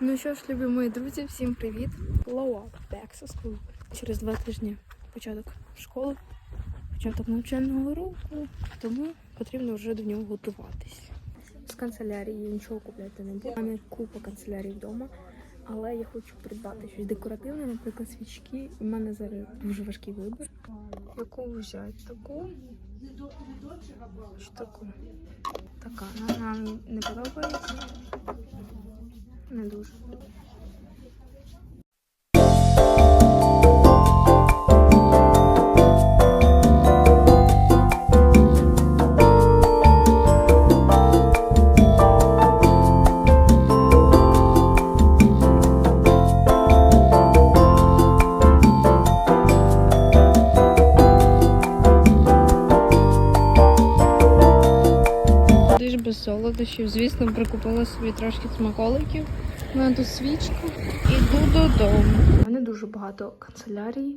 Ну що ж, любі мої друзі, всім привіт! Glow up, back to school. Через два тижні початок школи, початок навчального року, тому потрібно вже до нього готуватись. З канцелярії я нічого купляти не буду. У купа канцелярій вдома, але я хочу придбати щось декоративне, наприклад, свічки. У мене зараз дуже важкий вибір. Яку взяти? Таку? Чи таку? Така, вона мені не подобається. Не дуже. Солодощів. Звісно, прикупила собі трошки смаколиків. У мене тут свічка. Іду додому. У мене дуже багато канцелярій.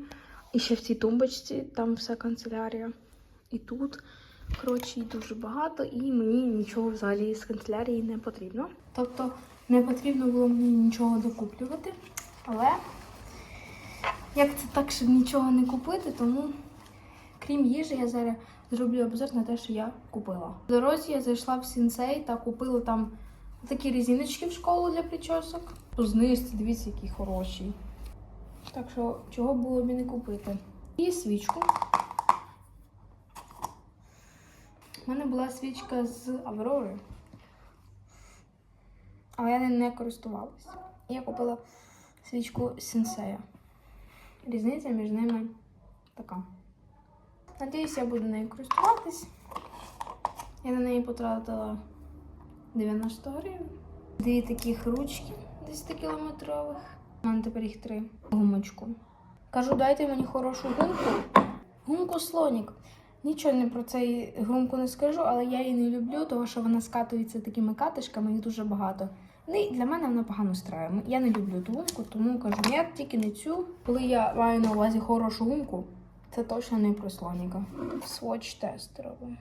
І ще в цій тумбочці там вся канцелярія. І тут, коротше, їх дуже багато, і мені нічого взагалі з канцелярії не потрібно. Тобто не потрібно було мені нічого докуплювати. Але як це так, щоб нічого не купити, тому Крім їжі, я зараз зроблю обзор на те, що я купила. В дорозі я зайшла в сінцей та купила там такі резиночки в школу для причосок. По знижці, дивіться, які хороші. Так що, чого було б і не купити. І свічку. У мене була свічка з Аврори. Але я нею не користувалась. Я купила свічку Сінсея. Різниця між ними така. Надіюсь, я буду нею користуватись. Я на неї потратила 90 гривень. Дві таких ручки 10-кілометрових. У мене тепер їх три. Гумочку. Кажу, дайте мені хорошу гумку. Гумку слонік. Нічого не про цей гумку не скажу, але я її не люблю, тому що вона скатується такими катишками, їх дуже багато. Ну і для мене вона погано страє. Я не люблю ту гумку, тому кажу, ні, тільки не цю. Коли я маю на увазі хорошу гумку, це точно не про слоніка. Swatch тест робимо.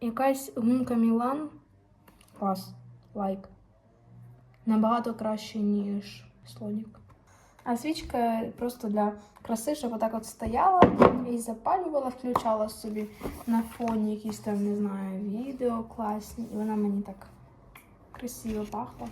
Якась гумка Мілан. Клас. Лайк. Набагато краще, ніж слонік. А свічка просто для краси, щоб отак от стояла і запалювала, включала собі на фоні якісь там, не знаю, відео класні. І вона мені так красиво пахла.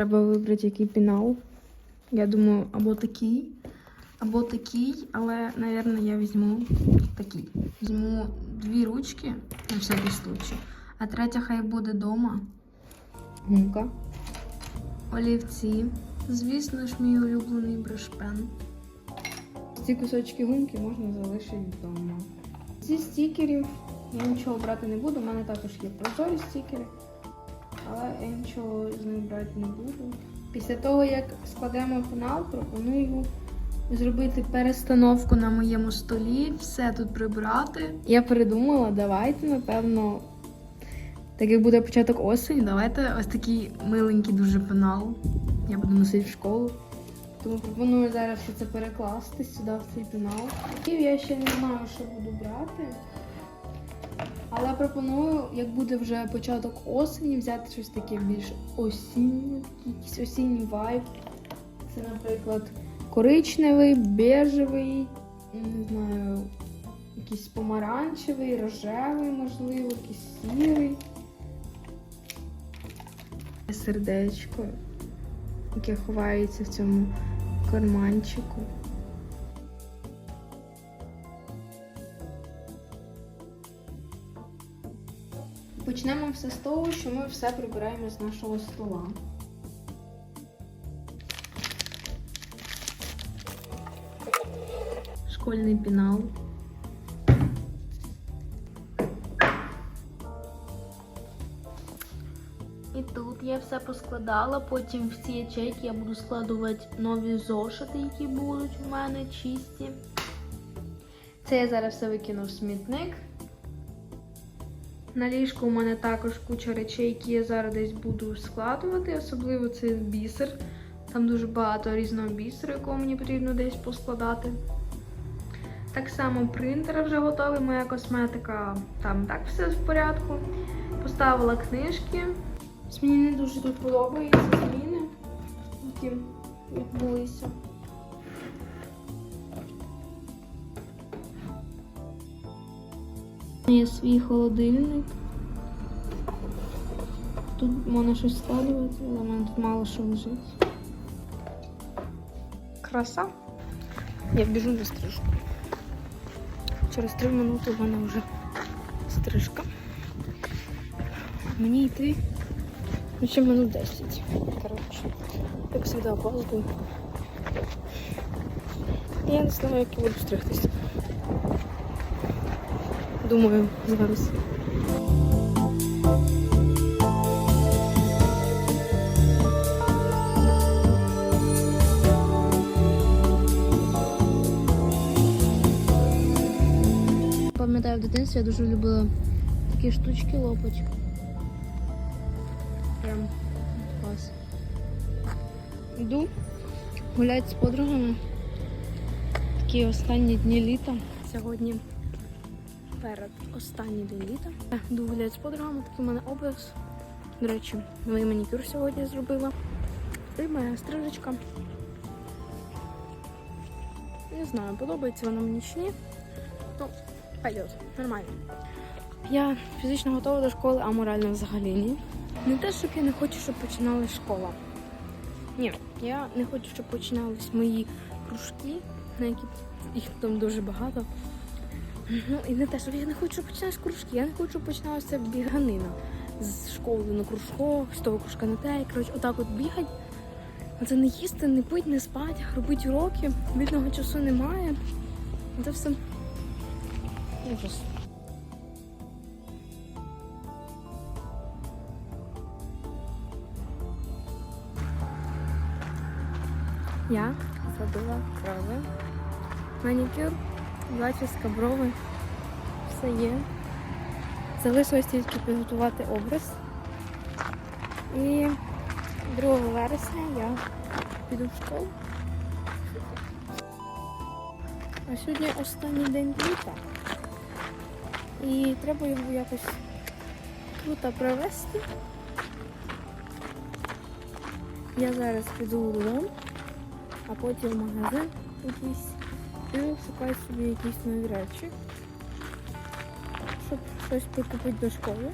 Треба вибрати який пінал. Я думаю, або такий, або такий, але, мабуть, я візьму такий. Візьму дві ручки на всякий случай, а третя хай буде вдома. Гумка. Олівці. Звісно ж, мій улюблений брошпен. Ці кусочки гумки можна залишити вдома. Зі стікерів я нічого брати не буду. У мене також є прозорі стікери але я нічого з них брати не буду. Після того, як складемо пенал, пропоную зробити перестановку на моєму столі, все тут прибрати. Я передумала, давайте, напевно, так як буде початок осені, давайте ось такий миленький дуже пенал. Я буду носити в школу. Тому пропоную зараз все це перекласти сюди в цей пенал. І я ще не знаю, що буду брати. Але пропоную, як буде вже початок осені, взяти щось таке більш осіннє, якийсь осінній вайб. Це, наприклад, коричневий, бежевий, не знаю, якийсь помаранчевий, рожевий, можливо, якийсь сірий. Сердечко, яке ховається в цьому карманчику. Почнемо все з того, що ми все прибираємо з нашого стола. Школьний пінал. І тут я все поскладала, потім в ці ячейки я буду складувати нові зошити, які будуть у мене чисті. Це я зараз все викину в смітник. На ліжку у мене також куча речей, які я зараз десь буду складувати, особливо це бісер. Там дуже багато різного бісеру, якого мені потрібно десь поскладати. Так само принтер вже готовий, моя косметика. Там так все в порядку. Поставила книжки. Мені не дуже тут подобаються зміни, які відбулися. Є свій холодильник. Тут можна щось складувати, але в мене тут мало що лежить. Краса. Я біжу на стрижку. Через три минути в мене вже стрижка. Мені йти ну, ще минут 10. Коротше, як завжди опаздую. Я не знаю, як я буду стригтися. Думаю, зараз. Пам'ятаю, в дитинстві я дуже любила такі штучки лопать. Прям клас. Йду гуляти з подругами. Такі останні дні літа. Сьогодні перед останній день літа. Йду гуляти з подругами, такий у мене образ. До речі, новий манікюр сьогодні зробила. І моя стрижечка. Не знаю, подобається вона мені чи ні. Ну, пойдет, нормально. Я фізично готова до школи, а морально взагалі ні. Не те, щоб я не хочу, щоб починалась школа. Ні, я не хочу, щоб починались мої кружки, на які їх там дуже багато. Ну і не те, що я не хочу, щоб починалися кружки. Я не хочу, щоб починалася біганина з школи на кружках, з того кружка на те. Коротше, отак от бігать. Це не їсти, не пити, не спати, робити уроки, вільного часу немає. Це все ужас. Я зробила брови, манікюр, зачіска, брови. Все є. Залишилось тільки підготувати образ. І 2 вересня я піду в школу. А сьогодні останній день літа. І треба його якось круто провести. Я зараз піду додому, а потім в магазин якийсь і шукаю собі якісь нові речі, щоб щось прикупити до школи.